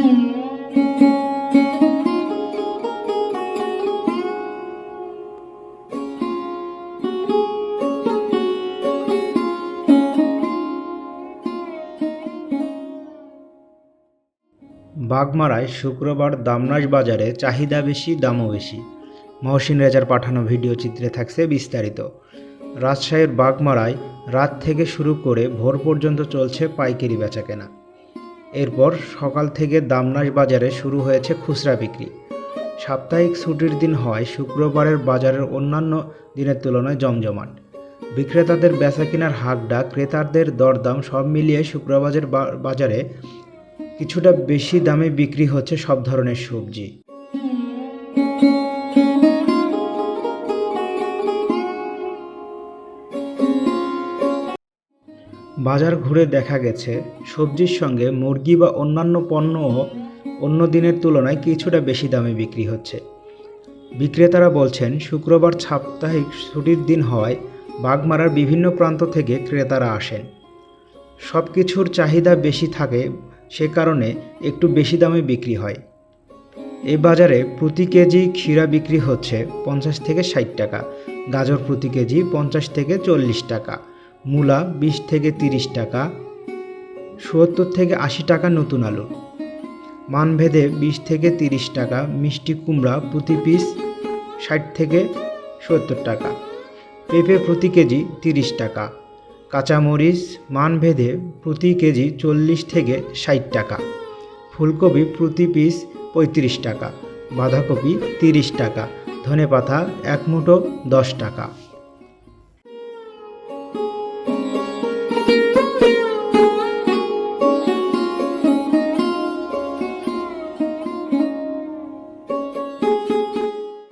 বাগমারায় শুক্রবার দামনাস বাজারে চাহিদা বেশি, দামও বেশি। মহসিন রেজার পাঠানো ভিডিও চিত্রে থাকছে বিস্তারিত। রাজশাহীর বাগমারায় রাত থেকে শুরু করে ভোর পর্যন্ত চলছে পাইকারি বেচাকেনা। এরপর সকাল থেকে দামনাস বাজারে শুরু হয়েছে খুচরা বিক্রি। সাপ্তাহিক ছুটির দিন হয় শুক্রবারের বাজারের অন্যান্য দিনের তুলনায় জমজমাট। বিক্রেতাদের বেচাকেনার হাকডা ক্রেতাদের দরদাম সব মিলিয়ে শুক্রবারের বাজারে কিছুটা বেশি দামে বিক্রি হচ্ছে সব ধরনের সবজি। বাজার ঘুরে দেখা গেছে, সবজির সঙ্গে মুরগি বা অন্যান্য পণ্যও অন্য দিনের তুলনায় কিছুটা বেশি দামে বিক্রি হচ্ছে। বিক্রেতারা বলছেন, শুক্রবার সাপ্তাহিক ছুটির দিন হওয়ায় বাগমারার বিভিন্ন প্রান্ত থেকে ক্রেতারা আসেন। সব কিছুর চাহিদা বেশি থাকে, সে কারণে একটু বেশি দামে বিক্রি হয়। এই বাজারে প্রতি কেজি ক্ষীরা বিক্রি হচ্ছে পঞ্চাশ থেকে ষাট টাকা, গাজর প্রতি কেজি পঞ্চাশ থেকে চল্লিশ টাকা মূলা বিশ থেকে তিরিশ টাকা, সত্তর থেকে আশি টাকা নতুন আলু, মানভেদে বিশ থেকে তিরিশ টাকা, মিষ্টি কুমড়া প্রতি পিস ষাট থেকে সত্তর টাকা, পেঁপে প্রতি কেজি তিরিশ টাকা, কাঁচামরিচ মানভেদে প্রতি কেজি চল্লিশ থেকে ষাট টাকা, ফুলকপি প্রতি পিস পঁয়ত্রিশ টাকা, বাঁধাকপি তিরিশ টাকা, ধনেপাতা এক মুঠো দশ টাকা।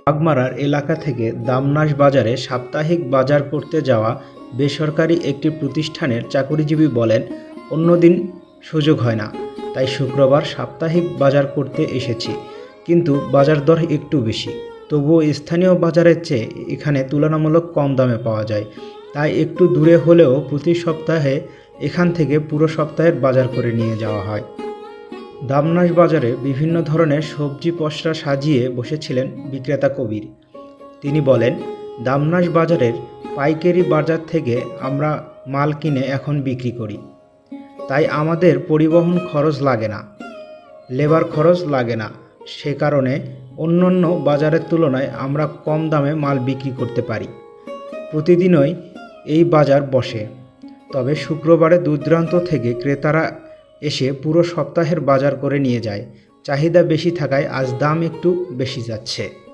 বাগমারার এলাকা থেকে দামনাস বাজারে সাপ্তাহিক বাজার করতে যাওয়া বেসরকারি একটি প্রতিষ্ঠানের চাকরিজীবী বলেন, অন্যদিন সুযোগ হয় না, তাই শুক্রবার সাপ্তাহিক বাজার করতে এসেছি, কিন্তু বাজার দর একটু বেশি। তবুও স্থানীয় বাজারের চেয়ে এখানে তুলনামূলক কম দামে পাওয়া যায়, তাই একটু দূরে হলেও প্রতি সপ্তাহে এখান থেকে পুরো সপ্তাহের বাজার করে নিয়ে যাওয়া হয়। দামনাস বাজারে বিভিন্ন ধরনের সবজি পসরা সাজিয়ে বসেছিলেন বিক্রেতা কবির। তিনি বলেন দামনাস বাজারের পাইকারি বাজার থেকে আমরা মাল কিনে এখন বিক্রি করি। তাই আমাদের পরিবহন খরচ লাগে না, লেবার খরচ লাগে না। সে কারণে অন্যান্য বাজারের তুলনায় আমরা কম দামে মাল বিক্রি করতে পারি। প্রতিদিনই এই বাজার বসে। তবে শুক্রবারে দূরদূরান্ত থেকে ক্রেতারা এসে পুরো সপ্তাহের বাজার করে নিয়ে যায়। চাহিদা বেশি থাকায় আজ দাম একটু বেশি যাচ্ছে।